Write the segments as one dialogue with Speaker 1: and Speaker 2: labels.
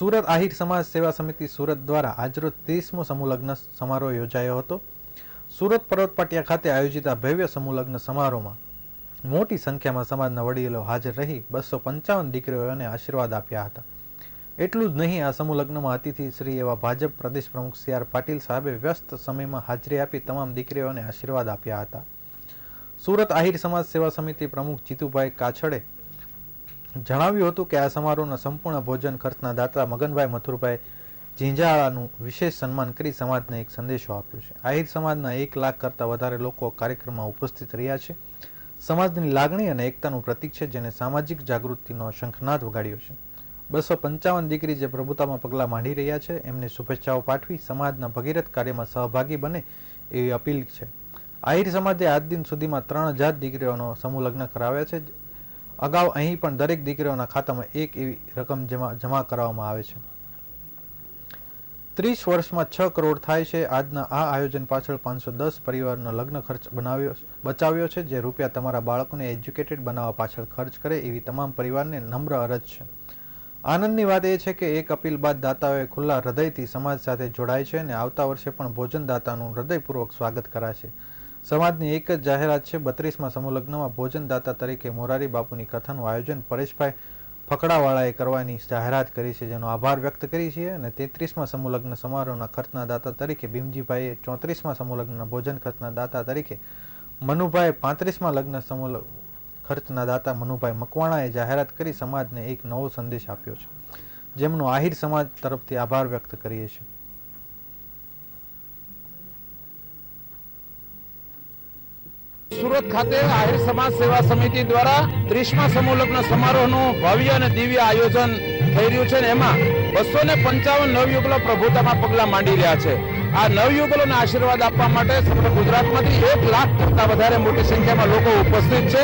Speaker 1: સુરત આહિર સમાજ સેવા સમિતિ સુરત દ્વારા આજરોજ ત્રીસમો સમૂહલગ્ન સમારોહ યોજાયો હતો. સુરત પર્વતપાટિયા ખાતે આયોજિત આ ભવ્ય સમૂહલગ્ન સમારોહમાં મોટી સંખ્યામાં સમાજના વડીલો હાજર રહી બસો પંચાવન દીકરીઓને આશીર્વાદ આપ્યા હતા. એટલું જ નહીં, આ સમૂહલગ્નમાં અતિથિ શ્રી એવા ભાજપ પ્રદેશ પ્રમુખ સી આર પાટીલ સાહેબે વ્યસ્ત સમયમાં હાજરી આપી તમામ દીકરીઓને આશીર્વાદ આપ્યા હતા. સુરત આહિર સમાજ સેવા સમિતિ પ્રમુખ જીતુભાઈ કાછડે જણાવ્યું હતું કે આ સમારોહના સંપૂર્ણ ભોજન ખર્ચના દાતા મગનભાઈ મથુરભાઈ ઝીંઝાળાનું વિશેષ સન્માન કરી સમાજને એક સંદેશો આપ્યો છે. આહિર સમાજના એક લાખ કરતાં વધારે લોકો કાર્યક્રમમાં ઉપસ્થિત રહ્યા છે. સમાજની લાગણી અને એકતાનું પ્રતીક છે જેને સામાજિક જાગૃતિનો શંખનાદ વગાડ્યો છે. બસો પંચાવન દીકરી જે પ્રભુતામાં પગલાં માંડી રહ્યા છે, એમને શુભેચ્છાઓ પાઠવી સમાજના ભગીરથ કાર્યમાં સહભાગી બને એવી અપીલ છે. આહિર સમાજે આજ દિન સુધીમાં ત્રણ હજાર દીકરીઓનો સમૂહ લગ્ન કરાવ્યા છે. અગાઉ અહીં પણ દરેક દીકરીઓના ખાતામાં એક એવી રકમ જમા જમા કરવામાં આવે છે. ત્રીસ વર્ષમાં છ કરોડ થાય છે. આજના આ આયોજન પાછળ પાંચસો દસ પરિવારનો લગ્ન ખર્ચ બનાવ્યો બચાવ્યો છે, જે રૂપિયા તમારા બાળકોને એજ્યુકેટેડ બનાવવા પાછળ ખર્ચ કરે એવી તમામ પરિવારને નમ્ર અરજ છે. આનંદની વાત એ છે કે એક અપીલ બાદ દાતાઓએ ખુલ્લા હૃદયથી સમાજ સાથે જોડાય છે અને આવતા વર્ષે પણ ભોજનદાતાનું હૃદયપૂર્વક સ્વાગત કરાશે. સમાજની એક જ જાહેરાત છે, બત્રીસમાં સમૂહલગ્નમાં ભોજનદાતા તરીકે મોરારી બાપુની કથાનું આયોજન પરેશભાઈ ફકડાવાળાએ કરવાની જાહેરાત કરી છે, જેનો આભાર વ્યક્ત કરી છીએ અને તેત્રીસમાં સમૂહલગ્ન સમારોહના ખર્ચના દાતા તરીકે ભીમજીભાઈએ ચોત્રીસમાં સમૂહલગ્નના ભોજન ખર્ચના દાતા તરીકે મનુભાઈ પાંત્રીસમાં લગ્ન સમૂહ ખર્ચના દાતા મનુભાઈ મકવાણાએ જાહેરાત કરી, સમાજને એક નવો સંદેશ આપ્યો છે. જેમનો આહિર સમાજ તરફથી આભાર વ્યક્ત કરીએ છીએ.
Speaker 2: સુરત ખાતે આહિર સમાજ સેવા સમિતિ દ્વારા ત્રીસમા સમૂહ લગ્ન સમારોહનું ભવ્ય અને દિવ્ય આયોજન થઈ રહ્યું છે અને એમાં બસો ને પંચાવન નવયુગલો પ્રભુતામાં પગલા માંડી રહ્યા છે. આ નવયુગલોને આશીર્વાદ આપવા માટે સમગ્ર ગુજરાતમાંથી એક લાખ કરતા વધારે મોટી સંખ્યામાં લોકો ઉપસ્થિત છે.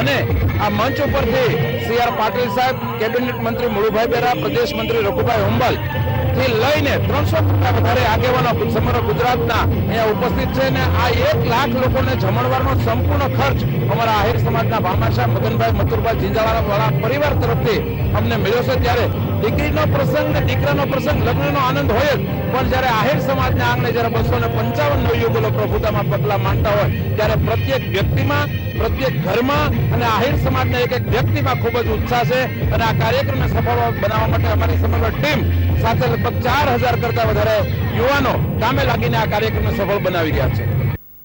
Speaker 2: અને આ મંચ ઉપરથી સી આર પાટીલ સાહેબ, કેબિનેટ મંત્રી મુળુભાઈ બેરા, પ્રદેશ મંત્રી રઘુભાઈ હુંબલથી લઈને ત્રણસો કરતા વધારે આગેવાનો સમગ્ર ગુજરાતના અહીંયા ઉપસ્થિત છે. અને આ એક લાખ લોકોને જમણવારનો સંપૂર્ણ ખર્ચ અમારા આહિર સમાજના ભામાશા મદનભાઈ, મથુરભાઈ ઝીંઝાવાળા વાળા પરિવાર તરફથી અમને મળ્યો છે. ત્યારે દીકરીનો પ્રસંગ ને દીકરાનો પ્રસંગ, લગ્નનો આનંદ હોય જ પણ જ્યારે આહિર સમાજના આંગણે જ્યારે બસો ને પંચાવન યુગલો પ્રભુતામાં પગલા માંડતા હોય, ત્યારે પ્રત્યેક વ્યક્તિમાં, પ્રત્યેક ઘરમાં અને આહિર સમાજના એક એક વ્યક્તિમાં ખૂબ જ ઉત્સાહ છે. અને આ કાર્યક્રમને સફળ બનાવવા માટે અમારી સમગ્ર ટીમ સાથે લગભગ ચાર હજાર કરતા વધારે યુવાનો કામે લાગીને આ કાર્યક્રમને સફળ બનાવી ગયા છે.